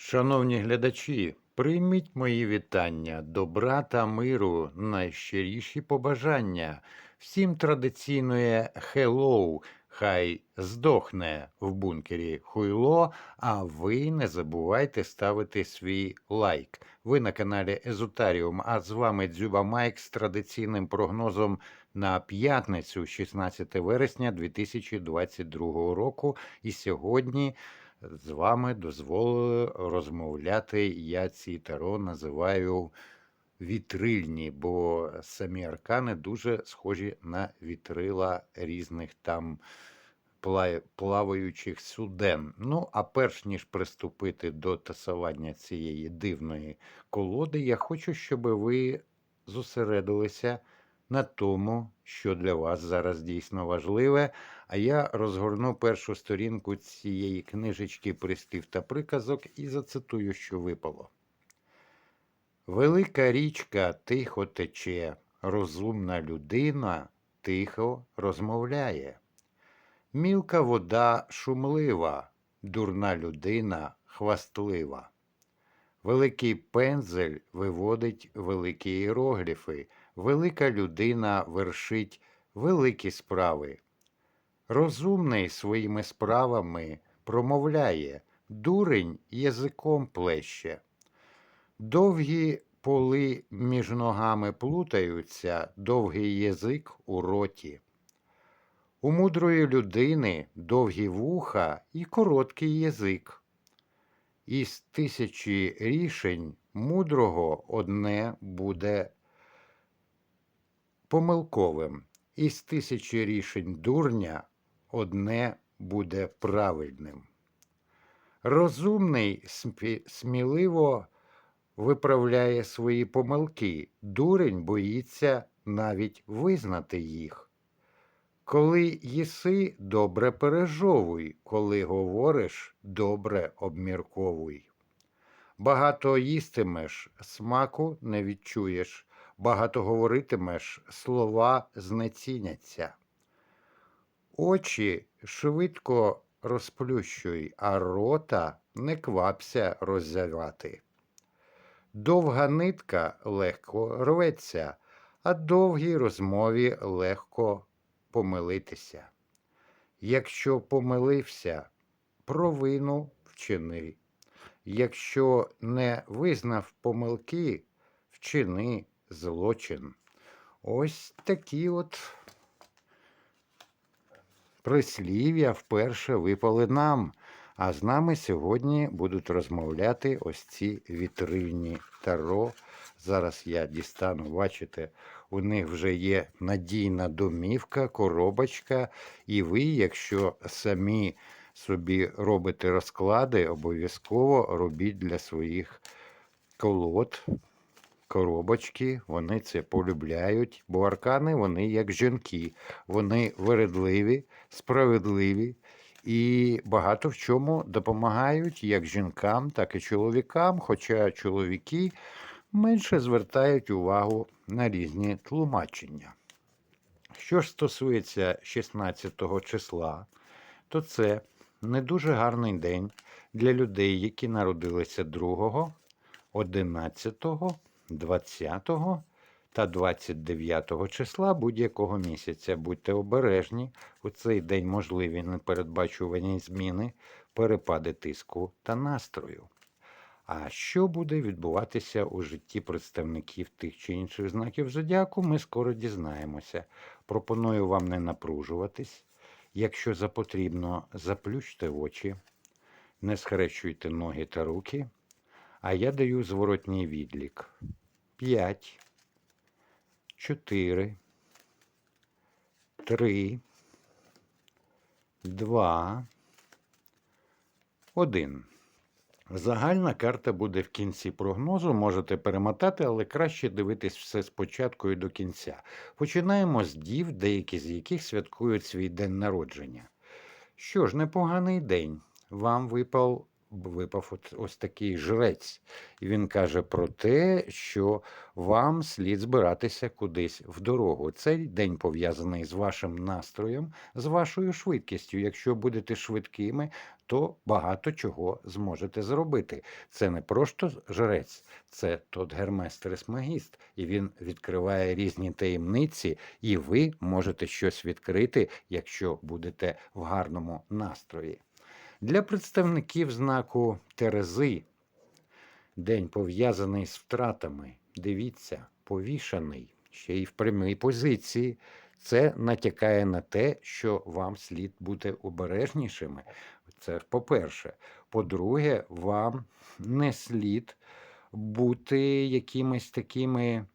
Шановні глядачі, прийміть мої вітання, добра та миру, найщиріші побажання. Всім традиційне «Hello», хай здохне в бункері хуйло, а ви не забувайте ставити свій лайк. Ви на каналі Езотаріум, а з вами Дзюба Майк з традиційним прогнозом на п'ятницю, 16 вересня 2022 року. І сьогодні з вами дозволили розмовляти. Я ці таро називаю вітрильні, бо самі аркани дуже схожі на вітрила різних там плаваючих суден. Ну, а перш ніж приступити до тасування цієї дивної колоди, я хочу, щоб ви зосередилися на тому, що для вас зараз дійсно важливе. А я розгорну першу сторінку цієї книжечки приспів та приказок і зацитую, що випало. Велика річка тихо тече, розумна людина тихо розмовляє. Мілка вода шумлива, дурна людина хвастлива. Великий пензель виводить великі іерогліфи, велика людина вершить великі справи. Розумний своїми справами промовляє, дурень язиком плеще. Довгі поли між ногами плутаються, довгий язик у роті. У мудрої людини довгі вуха і короткий язик. Із тисячі рішень мудрого одне буде помилковим, із тисячі рішень дурня одне буде правильним. Розумний сміливо виправляє свої помилки, дурень боїться навіть визнати їх. Коли їси, добре пережовуй, коли говориш, добре обмірковуй. Багато їстимеш, смаку не відчуєш, багато говоритимеш, слова знеціняться. Очі швидко розплющуй, а рота не квапся роззявати. Довга нитка легко рветься, а довгій розмові легко помилитися. Якщо помилився, провину вчини. Якщо не визнав помилки, вчини злочин. Ось такі от прислів'я вперше випали нам. А з нами сьогодні будуть розмовляти ось ці вітрильні таро. Зараз я дістану, бачите, у них вже є надійна домівка, коробочка. І ви, якщо самі собі робите розклади, обов'язково робіть для своїх колод. Коробочки, вони це полюбляють, бо аркани вони як жінки, вони вередливі, справедливі і багато в чому допомагають як жінкам, так і чоловікам. Хоча чоловіки менше звертають увагу на різні тлумачення. Що ж стосується 16 числа, то це не дуже гарний день для людей, які народилися 2, 11, 20 та 29 числа будь-якого місяця. Будьте обережні, у цей день можливі непередбачувані зміни, перепади тиску та настрою. А що буде відбуватися у житті представників тих чи інших знаків зодіаку, ми скоро дізнаємося. Пропоную вам не напружуватись. Якщо за потрібно, заплющте очі, не схрещуйте ноги та руки, а я даю зворотній відлік. 5, 4, 3, 2, 1. Загальна карта буде в кінці прогнозу, можете перемотати, але краще дивитись все спочатку і до кінця. Починаємо з дів, деякі з яких святкують свій день народження. Що ж, непоганий день. Вам випав випав от- ось такий жрець. І він каже про те, що вам слід збиратися кудись в дорогу. Цей день пов'язаний з вашим настроєм, з вашою швидкістю. Якщо будете швидкими, то багато чого зможете зробити. Це не просто жрець, це тот Гермес Трисмегіст, і він відкриває різні таємниці, і ви можете щось відкрити, якщо будете в гарному настрої. Для представників знаку Терези день пов'язаний з втратами. Дивіться, повішаний, ще й в прямій позиції. Це натякає на те, що вам слід бути обережнішими. Це по-перше. По-друге, вам не слід бути якимись такими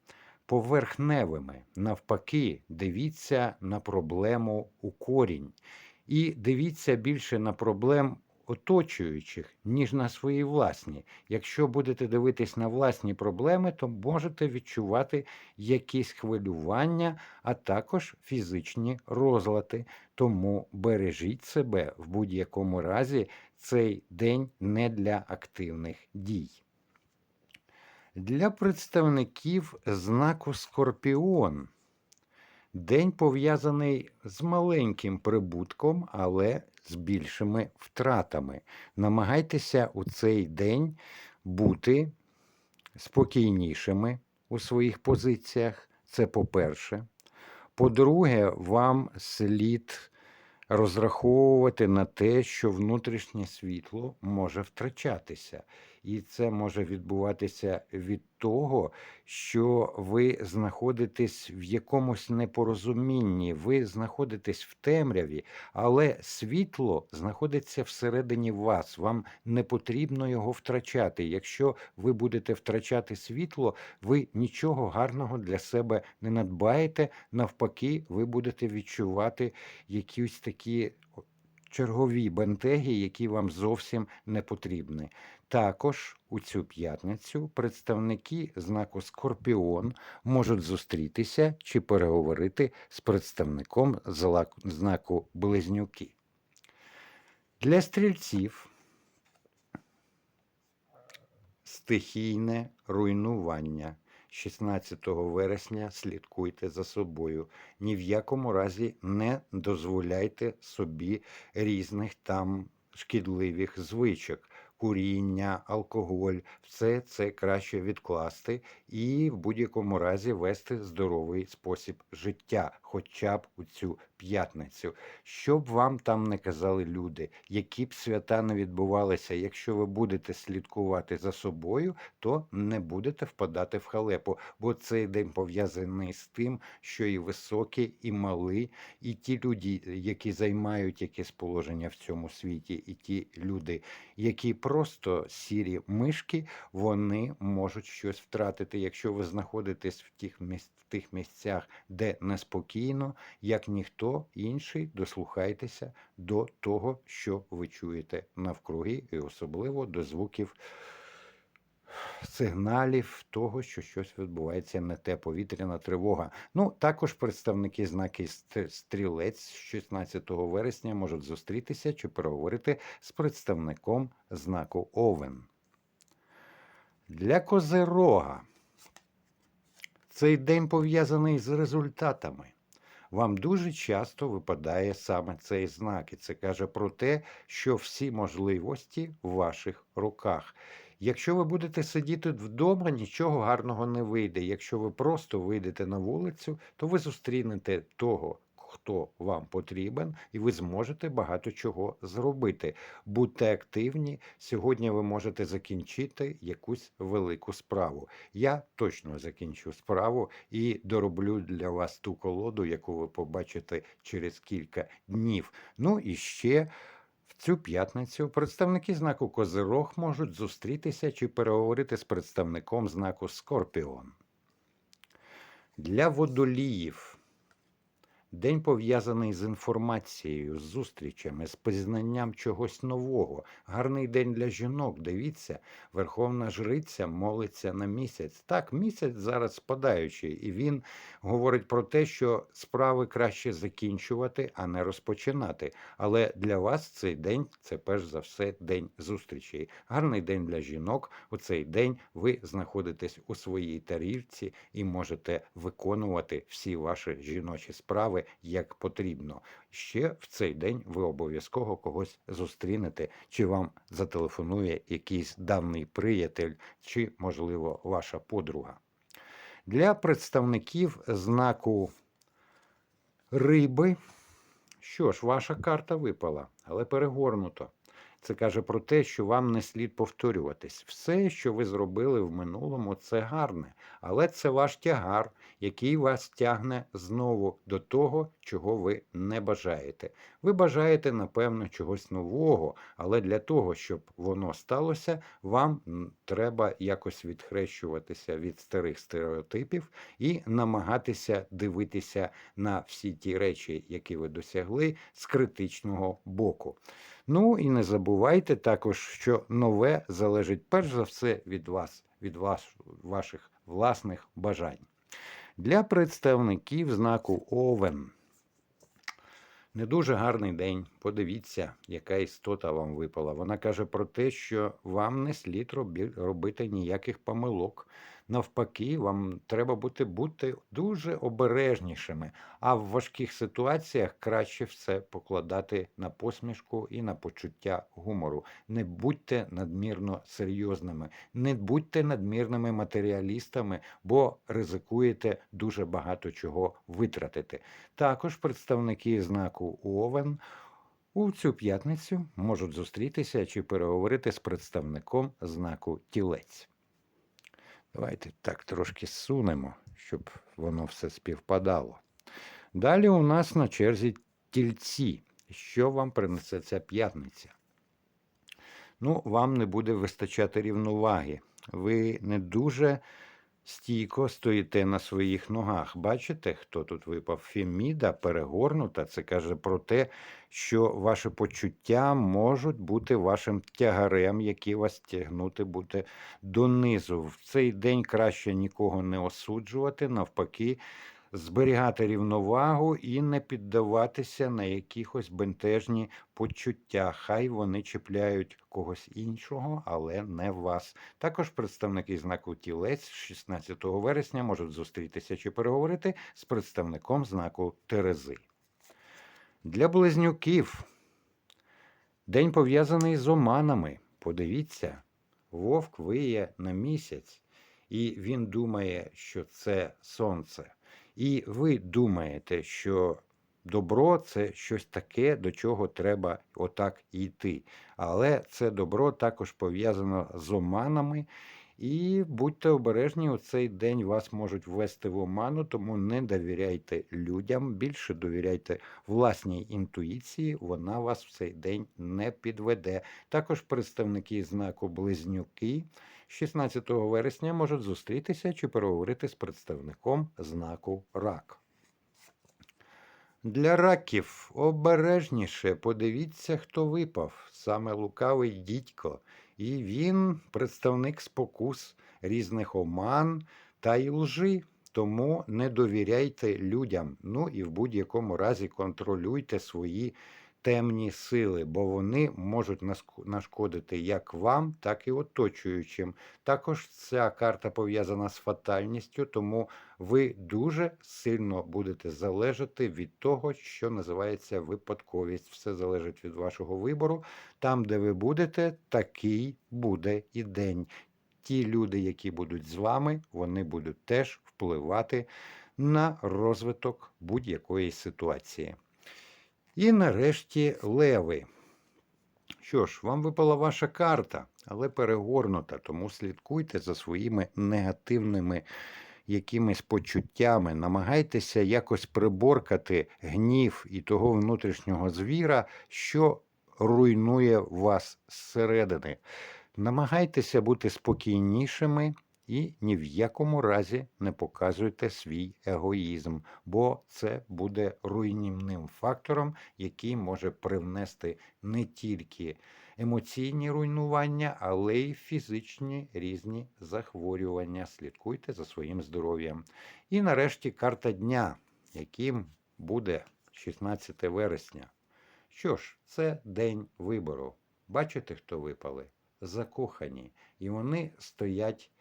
поверхневими. Навпаки, дивіться на проблему у корінь. І дивіться більше на проблем оточуючих, ніж на свої власні. Якщо будете дивитись на власні проблеми, то можете відчувати якісь хвилювання, а також фізичні розлади. Тому бережіть себе в будь-якому разі цей день не для активних дій. Для представників знаку Скорпіон день пов'язаний з маленьким прибутком, але з більшими втратами. Намагайтеся у цей день бути спокійнішими у своїх позиціях. Це по-перше. По-друге, вам слід розраховувати на те, що внутрішнє світло може втрачатися. І це може відбуватися від того, що ви знаходитесь в якомусь непорозумінні, ви знаходитесь в темряві, але світло знаходиться всередині вас. Вам не потрібно його втрачати. Якщо ви будете втрачати світло, ви нічого гарного для себе не надбаєте. Навпаки, ви будете відчувати якісь такі чергові бентеги, які вам зовсім не потрібні. Також у цю п'ятницю представники знаку Скорпіон можуть зустрітися чи переговорити з представником знаку Близнюки. Для стрільців стихійне руйнування. 16 вересня слідкуйте за собою. Ні в якому разі не дозволяйте собі різних там шкідливих звичок. Куріння, алкоголь, все це краще відкласти і в будь-якому разі вести здоровий спосіб життя, хоча б у цю п'ятницю. Що б вам там не казали люди, які б свята не відбувалися, якщо ви будете слідкувати за собою, то не будете впадати в халепу, бо цей день пов'язаний з тим, що і високі, і мали, і ті люди, які займають якесь положення в цьому світі, і ті люди, які просто сірі мишки, вони можуть щось втратити. Якщо ви знаходитесь в тих місць, в тих місцях, де неспокійно, як ніхто інший, дослухайтеся до того, що ви чуєте навкруги, і особливо до звуків сигналів того, що щось відбувається не те повітряна тривога. Ну, також представники знаки стрілець 16 вересня можуть зустрітися чи переговорити з представником знаку Овен. Для Козерога цей день пов'язаний з результатами. Вам дуже часто випадає саме цей знак, і це каже про те, що всі можливості в ваших руках. Якщо ви будете сидіти вдома, нічого гарного не вийде. Якщо ви просто вийдете на вулицю, то ви зустрінете того, хто вам потрібен, і ви зможете багато чого зробити. Будьте активні. Сьогодні ви можете закінчити якусь велику справу. Я точно закінчу справу і дороблю для вас ту колоду, яку ви побачите через кілька днів. Ну і ще. Цю п'ятницю представники знаку Козирог можуть зустрітися чи переговорити з представником знаку Скорпіон. Для водоліїв День пов'язаний з інформацією, з зустрічами, з пізнанням чогось нового. Гарний день для жінок. Дивіться, Верховна Жриця молиться на місяць. Так, місяць зараз спадаючий, і він говорить про те, що справи краще закінчувати, а не розпочинати. Але для вас цей день це перш за все день зустрічей. Гарний день для жінок. У цей день ви знаходитесь у своїй тарілці і можете виконувати всі ваші жіночі справи як потрібно. Ще в цей день ви обов'язково когось зустрінете, чи вам зателефонує якийсь даний приятель, чи, можливо, ваша подруга. Для представників знаку риби, що ж, ваша карта випала, але перегорнуто. Це каже про те, що вам не слід повторюватись. Все, що ви зробили в минулому, це гарне, але це ваш тягар, який вас тягне знову до того, чого ви не бажаєте. Ви бажаєте, напевно, чогось нового, але для того, щоб воно сталося, вам треба якось відхрещуватися від старих стереотипів і намагатися дивитися на всі ті речі, які ви досягли, з критичного боку. Ну і не забувайте також, що нове залежить перш за все від вас, від вас, ваших власних бажань. Для представників знаку Овен. Не дуже гарний день. Подивіться, яка істота вам випала. Вона каже про те, що вам не слід робити ніяких помилок. Навпаки, вам треба бути, бути дуже обережнішими, а в важких ситуаціях краще все покладати на посмішку і на почуття гумору. Не будьте надмірно серйозними, не будьте надмірними матеріалістами, бо ризикуєте дуже багато чого витратити. Також представники знаку Овен у цю п'ятницю можуть зустрітися чи переговорити з представником знаку Тілець. Давайте так трошки сунемо, щоб воно все співпадало. Далі у нас на черзі тільці. Що вам принесе ця п'ятниця? Ну, вам не буде вистачати рівноваги. Ви не дуже стійко стоїте на своїх ногах. Бачите, хто тут випав? Феміда перегорнута. Це каже про те, що ваші почуття можуть бути вашим тягарем, який вас тягнути буде донизу. В цей день краще нікого не осуджувати, навпаки, зберігати рівновагу і не піддаватися на якихось бентежні почуття. Хай вони чіпляють когось іншого, але не вас. Також представники знаку тілець 16 вересня можуть зустрітися чи переговорити з представником знаку Терези. Для близнюків день пов'язаний з оманами. Подивіться, вовк виє на місяць, і він думає, що це сонце. І ви думаєте, що добро це щось таке, до чого треба отак йти. Але це добро також пов'язано з оманами. І будьте обережні, у цей день вас можуть ввести в оману, тому не довіряйте людям, більше довіряйте власній інтуїції, вона вас в цей день не підведе. Також представники знаку Близнюки 16 вересня можуть зустрітися чи переговорити з представником знаку Рак. Для раків обережніше подивіться, хто випав. Саме лукавий дідько. І він представник спокус різних оман та й лжи. Тому не довіряйте людям. Ну і в будь-якому разі контролюйте свої темні сили, бо вони можуть нашкодити як вам, так і оточуючим. Також ця карта пов'язана з фатальністю, тому ви дуже сильно будете залежати від того, що називається випадковість. Все залежить від вашого вибору. Там, де ви будете, такий буде і день. Ті люди, які будуть з вами, вони будуть теж впливати на розвиток будь-якої ситуації. І нарешті леви. Що ж, вам випала ваша карта, але перегорнута, тому слідкуйте за своїми негативними якимись почуттями, намагайтеся якось приборкати гнів і того внутрішнього звіра, що руйнує вас зсередини. Намагайтеся бути спокійнішими І ні в якому разі не показуйте свій егоїзм, бо це буде руйнівним фактором, який може привнести не тільки емоційні руйнування, але й фізичні різні захворювання. Слідкуйте за своїм здоров'ям. І нарешті карта дня, яким буде 16 вересня. Що ж, це день вибору. Бачите, хто випали? Закохані. І вони стоять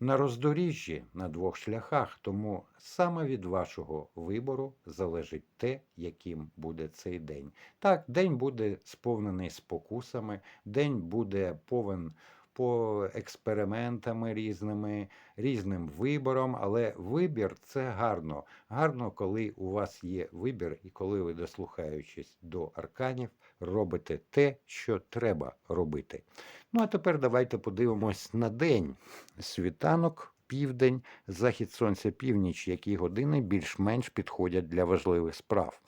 на роздоріжжі на двох шляхах, тому саме від вашого вибору залежить те, яким буде цей день. Так, день буде сповнений спокусами, день буде повен по експериментами різними, різним вибором, але вибір це гарно. Гарно, коли у вас є вибір, і коли ви, дослухаючись до арканів, робите те, що треба робити. Ну а тепер давайте подивимось на день. Світанок, південь, захід сонця, північ, які години більш-менш підходять для важливих справ.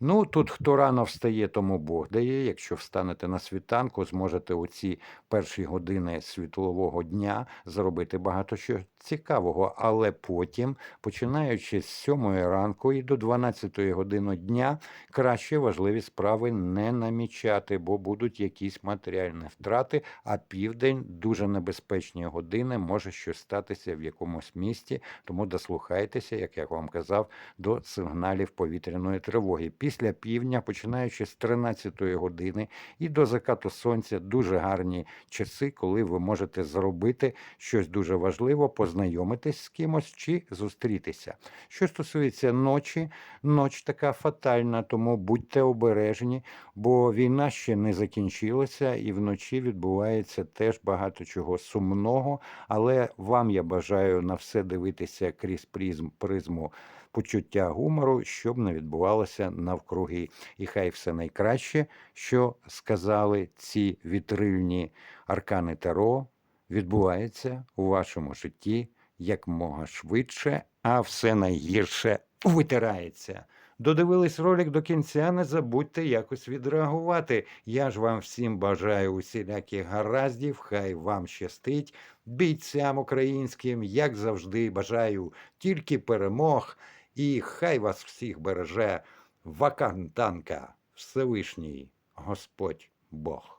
Ну, тут хто рано встає, тому Бог дає. Якщо встанете на світанку, зможете у ці перші години світлового дня зробити багато що цікавого. Але потім, починаючи з 7 ранку і до 12 години дня, краще важливі справи не намічати, бо будуть якісь матеріальні втрати, а південь дуже небезпечні години, може щось статися в якомусь місті, тому дослухайтеся, як я вам казав, до сигналів повітряної тривоги. Після півдня, починаючи з 13 години і до закату сонця, дуже гарні часи, коли ви можете зробити щось дуже важливе, познайомитись з кимось чи зустрітися. Що стосується ночі, ноч така фатальна, тому будьте обережні, бо війна ще не закінчилася, і вночі відбувається теж багато чого сумного. Але вам я бажаю на все дивитися крізь призм, призму почуття гумору, щоб не відбувалося навкруги. І хай все найкраще, що сказали ці вітрильні аркани Таро, відбувається у вашому житті якмога швидше, а все найгірше витирається. Додивились ролик до кінця, не забудьте якось відреагувати. Я ж вам всім бажаю усіляких гараздів, хай вам щастить. Бійцям українським, як завжди, бажаю тільки перемог, і хай вас всіх береже вакантанка, Всевишній Господь Бог.